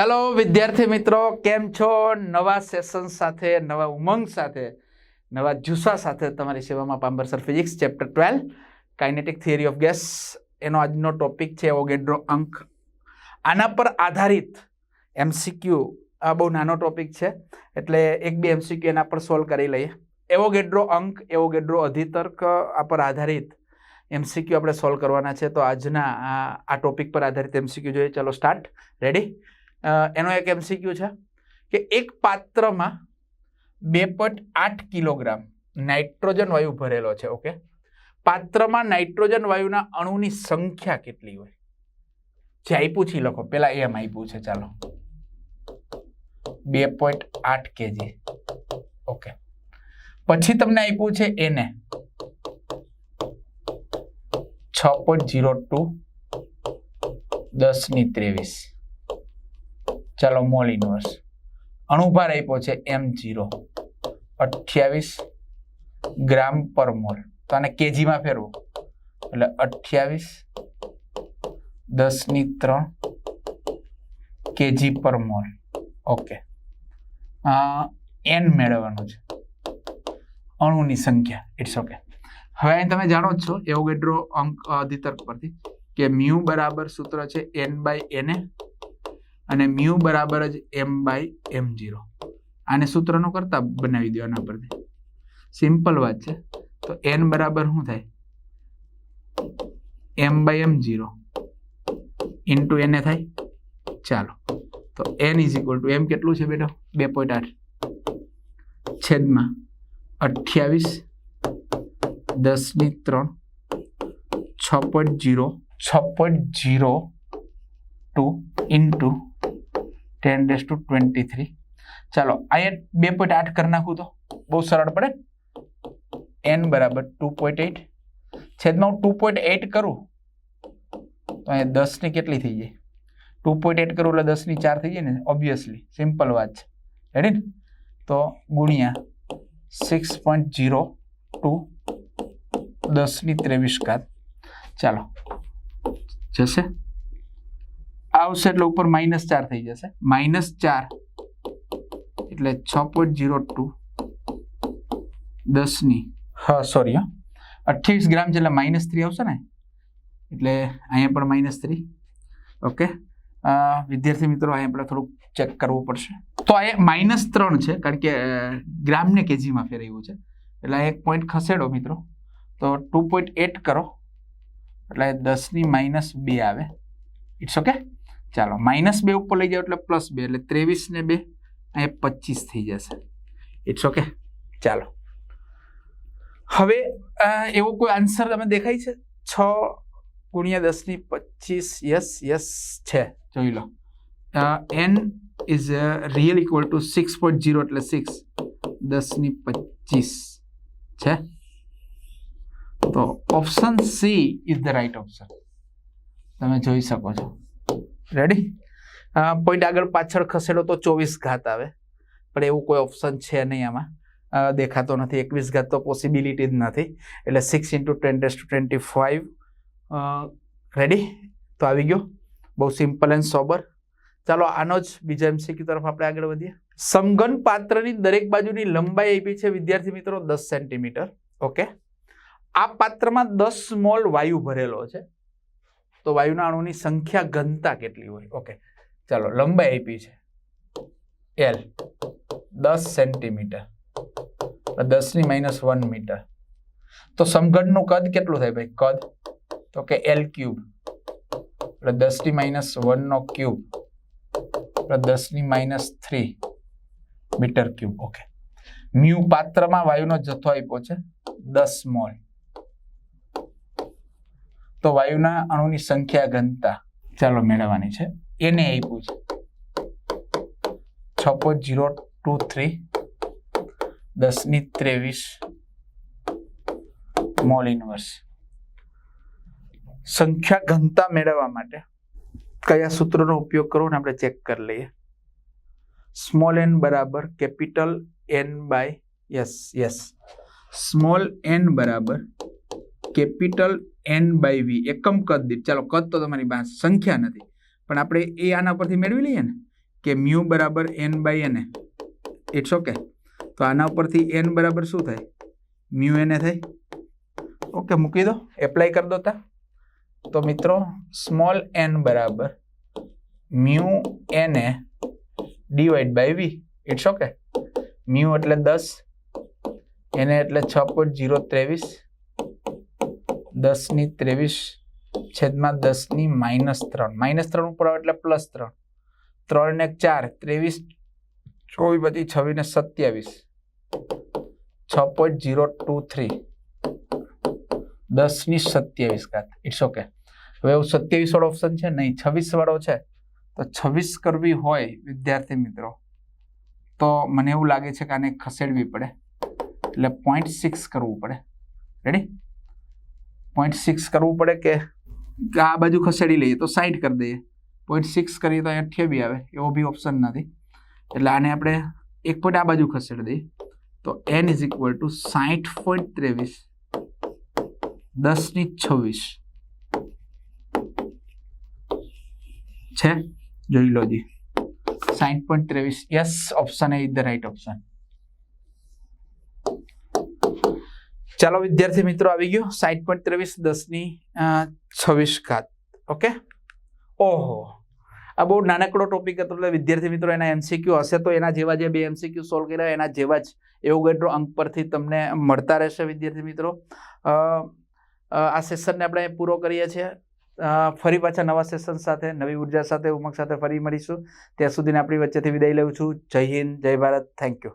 ચાલો, વિદ્યાર્થી મિત્રો, કેમ છો? નવા સેશન સાથે, નવા ઉમંગ સાથે, નવા જુસ્સા સાથે તમારી સેવામાં પાંબરસર physics chapter twelve kinetic theory of gas એનો આજનો ટોપિક છે ઓગેડ્રો અંક. આના પર આધારિત એમસીક્યુ આ બહુ નાનો ટોપિક છે, એટલે એક બે એમસીક્યુ એના પર સોલ્વ કરી લઈએ. એવોગેડ્રો અંક એવોગેડ્રો અધિતર્ક, આ પર આધારિત એમસીક્યુ આપણે સોલ્વ કરવાના છે. તો આજના આ ટોપિક પર આધારિત એમસીક્યુ જોઈએ. ચાલો સ્ટાર્ટ રેડી એનો એક એમસીક્યુ છે કે એક પાત્રમાં બે પોઈન્ટ આઠ કિલોગ્રામ નાઇટ્રોજન વાયુ ભરેલો છે, ઓકે? પાત્રમાં નાઇટ્રોજન વાયુના અણુની સંખ્યા કેટલી હોય? જે આપ્યું છે લખો. પેલા એમ આપ્યું છે, ચાલો. બે પોઈન્ટ આઠ કેજી. ઓકે. પછી તમને આપ્યું છે એને છ પોઈન્ટ જીરો ટુ દસની ત્રેવીસ. ચાલો મોલ ઇન્વર્સ અણુભાર આપ્યો છે એમ જીરો. અઠ્યાવીસ ગ્રામ પર મોલ તો આને કેજીમાં ફેરવો. એટલે અઠ્યાવીસ દસની ત્રણ કેજી પર મોલ ઓકે એન મેળવવાનું છે. અણુની સંખ્યા. ઇટ્સ ઓકે હવે અહીં તમે જાણો જ છો એવોગેડ્રો અંક અધિતર્ક પરથી, કે મ્યુ બરાબર સૂત્ર છે એન બાય એને અને મ્યુ બરાબર જ એમ બાય એમ જીરો. આને સૂત્રનો કરતા બનાવી દો આના પરથી. સિમ્પલ વાત છે. તો એન બરાબર શું થાય? M by M zero. Into એને થાય? ચાલો. તો N is equal to M કેટલું છે બેટો? બે પોઈન્ટ આઠ. છેદમાં અઠ્યાવીસ દસની ત્રણ છ પોઈન્ટ જીરો. છ point zero two into ten raise to twenty three ચાલો અહીંયા બે પોઈન્ટ આઠ કરી નાખું તો બહુ સરળ પડે. એન બરાબર ટુ પોઈન્ટ એટ છેદમાં હું ટુ પોઈન્ટ એટ કરું, તો અહીંયા દસની કેટલી થઈ જાય ટુ પોઈન્ટ એટ કરું એટલે દસની ચાર થઈ જાય ને ઓબ્વિયસલી સિમ્પલ વાત છે. રેડી ને તો ગુણ્યા સિક્સ પોઈન્ટ જીરો ટુ દસની ત્રેવીસ ઘાત. ચાલો, જશે? આવશે એટલે ઉપર માઇનસ ચાર થઈ જશે. માઇનસ ચાર. એટલે છ પોઈન્ટ જીરો ટુ દસની હા સોરી હા. અઠ્યાવીસ ગ્રામ છે એટલે માઇનસ થ્રી આવશે ને? એટલે અહીંયા પણ માઇનસ થ્રી ઓકે વિદ્યાર્થી મિત્રો, અહીંયા આપણે થોડુંક ચેક કરવું પડશે. તો અહીંયા માઇનસ ત્રણ છે, કારણ કે ગ્રામને કેજીમાં ફેરવ્યું છે. એટલે એક પોઈન્ટ ખસેડો મિત્રો. તો ટુ પોઈન્ટ એટ કરો. એટલે દસની માઇનસ બે આવે. ઇટ્સ ઓકે ચાલો માઇનસ બે ઉપર લઈ જાઓ એટલે પ્લસ બે, એટલે ત્રેવીસ ને બે, અહીંયા પચીસ થઈ જશે. ઇટ્સ ઓકે ચાલો. હવે એવો કોઈ આન્સર તમે દેખાય છે? છ ગુણ્યા દસની પચીસ યસ યસ છે. જોઈ લો. N is real equal to six point zero એટલે સિક્સ દસની પચીસ, છે? તો option C is the right option તમે જોઈ શકો છો. રેડી પોઈન્ટ આગળ પાછળ ખસેડો તો ચોવીસ ઘાત આવે. પણ એવું કોઈ ઓપ્શન છે નહીં આમાં. દેખાતો નથી. એકવીસ ઘાત તો પોસિબિલિટી જ નથી. એટલે six into ten raise to twenty five ready તો આવી ગયો. બહુ સિમ્પલ એન્ડ સોબર ચાલો આનો જ બીજા એમસીક્યુ તરફ આપણે આગળ વધીએ. સમઘન પાત્રની દરેક બાજુની લંબાઈ આપી છે વિદ્યાર્થી મિત્રો દસ સેન્ટીમીટર ઓકે આ પાત્રમાં દસ મોલ વાયુ ભરેલો છે. તો વાયુના અણુની સંખ્યા ઘનતા કેટલી હોય? ઓકે ચાલો, લંબાઈ આપી છે. એલ દસ સેન્ટીમીટર. દસની માઇનસ વન મીટર તો સમઘનનું કદ કેટલું થાય ભાઈ? કદ? તો કે એલ ક્યુબ એટલે દસની માઇનસ વનનો ક્યુબ એટલે દસની minus three metre cube okay mu પાત્રમાં વાયુનો જથ્થો આપ્યો છે દસ મોલ. તો વાયુના અણુની સંખ્યા ઘનતા ચાલો મેળવવાની છે. એને આપ્યું છે. છ પોઈન્ટ જીરો ટુ થ્રી દસની ત્રેવીસ મોલ ઇનવર્સ. સંખ્યા ઘનતા મેળવવા માટે કયા સૂત્રનો ઉપયોગ કરવો ને આપણે ચેક કરી લઈએ. સ્મોલ એન બરાબર capital N by yes yes small N બરાબર કેપિટલ એન બાય વી એકમ કદ દીઠ. ચાલો, કદ તો તમારી પાસે સંખ્યા નથી. પણ આપણે એ આના પરથી મેળવી લઈએ ને, કે મ્યુ બરાબર એન બાય એને ઇટ્સ ઓકે તો આના ઉપરથી એન બરાબર શું થાય? મ્યુ એને થાય. ઓકે મૂકી દો. એપ્લાય કરી દો તા તો મિત્રો સ્મોલ એન બરાબર મ્યુ એને divide by V it's okay mu એટલે દસ એને એટલે છ પોઈન્ટ જીરો ત્રેવીસ. દસની ત્રેવીસ છેદમાં દસની માઇનસ ત્રણ. માઇનસ ત્રણ ઉપર આવે એટલે પ્લસ ત્રણ. ત્રણ ને ચાર, ત્રેવીસ, ચોવીસ બધી છવ્વીસ ને સત્યાવીસ. છ પોઈન્ટ જીરો ટુ થ્રી દસની સત્યાવીસ ઘાત. ઇટ્સ ઓકે હવે એવું સત્યાવીસ વાળો ઓપ્શન છે, નહીં, છવ્વીસ વાળો છે. તો છવ્વીસ કરવી હોય, વિદ્યાર્થી મિત્રો, તો મને એવું લાગે છે કે આને ખસેડવી પડે. એટલે પોઈન્ટ સિક્સ કરવું પડે. રેડી પોઈન્ટ સિક્સ કરવું પડે કે આ બાજુ ખસેડી લઈએ તો સાઈઠ કરી દઈએ? પોઈન્ટ સિક્સ કરીએ તો અઠ્યાવી આવે, એવો બી ઓપ્શન નથી. એટલે આને આપણે એક પોઈન્ટ આ બાજુ ખસેડી દઈએ. તો એન ઇઝ ઇક્વલ ટુ સાઠ પોઈન્ટ ત્રેવીસ, દસની છવ્વીસ. છે? જોઈ લો જી. સાઠ પોઈન્ટ ત્રેવીસ yes option A is the right option ચાલો વિદ્યાર્થી મિત્રો, આવી ગયો સાઈઠ પોઈન્ટ ત્રેવીસ દસની છવ્વીસ ઘાત. ઓકે? ઓહો. આ બહુ નાનકડો ટોપિક હતો એટલે વિદ્યાર્થી મિત્રો, એના એમસીક્યુ હશે તો એના જેવા જે બે એમસીક્યુ સોલ્વ કર્યા, એના જેવા જ એવું ગેટનો અંક પરથી તમને મળતા રહેશે વિદ્યાર્થી મિત્રો. આ સેશનને આપણે પૂરો કરીએ છીએ. ફરી પાછા નવા સેશન સાથે, નવી ઊર્જા સાથે, ઉમંગ સાથે ફરી મળીશું. ત્યાં સુધીને આપણી વચ્ચેથી વિદાય લઉં છું. જય હિન્દ, જય ભારત. Thank you